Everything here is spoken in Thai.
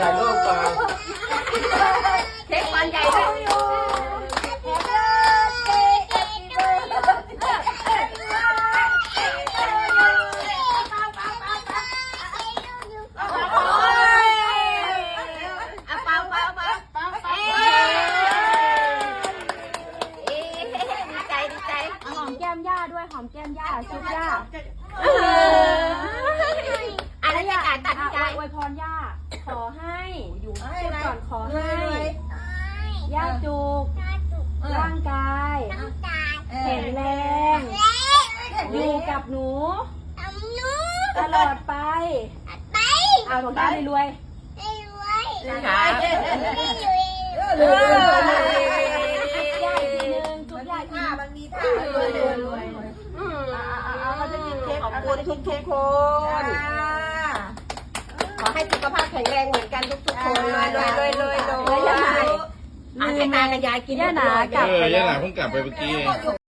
ถ่ายรูปก่อนเค้กวันใหญ่อาเปล่าเปล่าเปล่าเปล่าเอ๊ดีใจดีใจหอมแก้มย่าด้วยหอมแก้มย่าชุบย่าอะไรจะจ่ายตัดใจอวยพรย่า ขอให้อยู่ชุดก่อนขอให้ย่าจุกร่างกายแข็งแรงอยู่กับหนูตลอดไปเอาของย่ารวยค่ะๆย่าอีกทีนึงชุบย่าอีกทีนึงมันมีท่ารวยรวยรวยอืมเขาจะกินเค้กขอบคุณทุกทุกๆคนขอ ให้สุขภาพแข็งแรงเหมือนกันทุกทุกๆคนเลยเลยเลยเลยเลยแล้วย่าหนาอะให้ตากับยายกินย่าหนากับเออย่าหนาเพิ่งกลับไปเมื่อกี้เอง